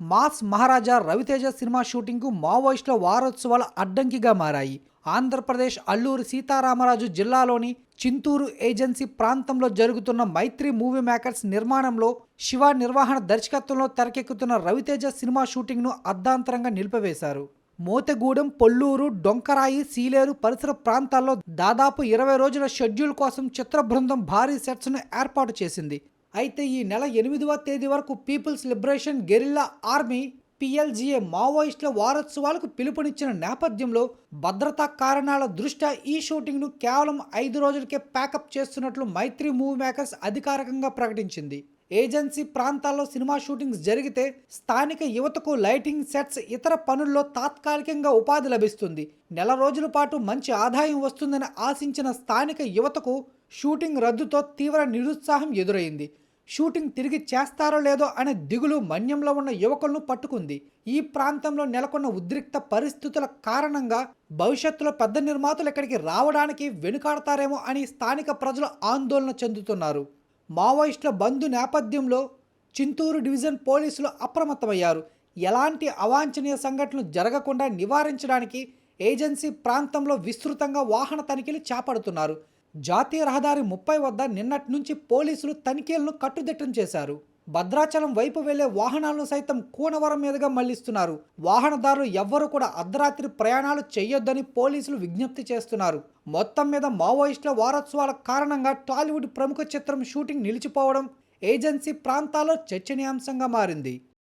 Mass Maharaja Raviteja cinema షూటింగ్కు మావోయిస్టుల వారోత్సవాలు అడ్డంకిగా మారాయి. ఆంధ్రప్రదేశ్ అల్లూరి సీతారామరాజు జిల్లాలోని చింతూరు ఏజెన్సీ ప్రాంతంలో జరుగుతున్న మైత్రి మూవీ మేకర్స్ నిర్మాణంలో శివ నిర్వహణ దర్శకత్వంలో తెరకెక్కుతున్న రవితేజ సినిమా షూటింగ్ను అర్ధాంతరంగా నిలిపివేశారు. మోతగూడెం పొల్లూరు డొంకరాయి సీలేరు పరిసర ప్రాంతాల్లో దాదాపు ఇరవై రోజుల షెడ్యూల్ కోసం చిత్ర బృందం భారీ సెట్స్ను ఏర్పాటు చేసింది. అయితే ఈ నెల ఎనిమిదవ తేదీ వరకు People's Liberation Guerrilla Army PLGA మావోయిస్టుల వారోత్సవాలకు పిలుపునిచ్చిన నేపథ్యంలో భద్రతా కారణాల దృష్ట్యా ఈ షూటింగ్ను కేవలం ఐదు రోజులకే ప్యాకప్ చేస్తున్నట్లు మైత్రి మూవీ మేకర్స్ అధికారికంగా ప్రకటించింది. ఏజెన్సీ ప్రాంతాల్లో సినిమా షూటింగ్స్ జరిగితే స్థానిక యువతకు లైటింగ్ సెట్స్ ఇతర పనుల్లో తాత్కాలికంగా ఉపాధి లభిస్తుంది. నెల రోజుల పాటు మంచి ఆదాయం వస్తుందని ఆశించిన స్థానిక యువతకు షూటింగ్ రద్దుతో తీవ్ర నిరుత్సాహం ఎదురైంది. షూటింగ్ తిరిగి చేస్తారో లేదో అనే దిగులు మన్యంలో ఉన్న యువకులను పట్టుకుంది. ఈ ప్రాంతంలో నెలకొన్న ఉద్రిక్త పరిస్థితుల కారణంగా భవిష్యత్తులో పెద్ద నిర్మాతలు ఇక్కడికి రావడానికి వెనుకాడతారేమో అని స్థానిక ప్రజలు ఆందోళన చెందుతున్నారు. మావోయిస్టుల బంధు నేపథ్యంలో చింతూరు డివిజన్ పోలీసులు అప్రమత్తమయ్యారు. ఎలాంటి అవాంఛనీయ సంఘటనలు జరగకుండా నివారించడానికి ఏజెన్సీ ప్రాంతంలో విస్తృతంగా వాహన తనిఖీలు చేపడుతున్నారు. జాతీయ రహదారి ముప్పై వద్ద నిన్నటి నుంచి పోలీసులు తనిఖీలను కట్టుదిట్టం చేశారు. భద్రాచలం వైపు వెళ్ళే వాహనాలను సైతం కూనవరం మీదుగా మళ్ళిస్తున్నారు. వాహనదారులు ఎవ్వరూ కూడా అర్ధరాత్రి ప్రయాణాలు చేయొద్దని పోలీసులు విజ్ఞప్తి చేస్తున్నారు. మొత్తం మీద మావోయిస్టుల వారోత్సవాల కారణంగా టాలీవుడ్ ప్రముఖ చిత్రం షూటింగ్ నిలిచిపోవడం ఏజెన్సీ ప్రాంతాల్లో చర్చనీయాంశంగా మారింది.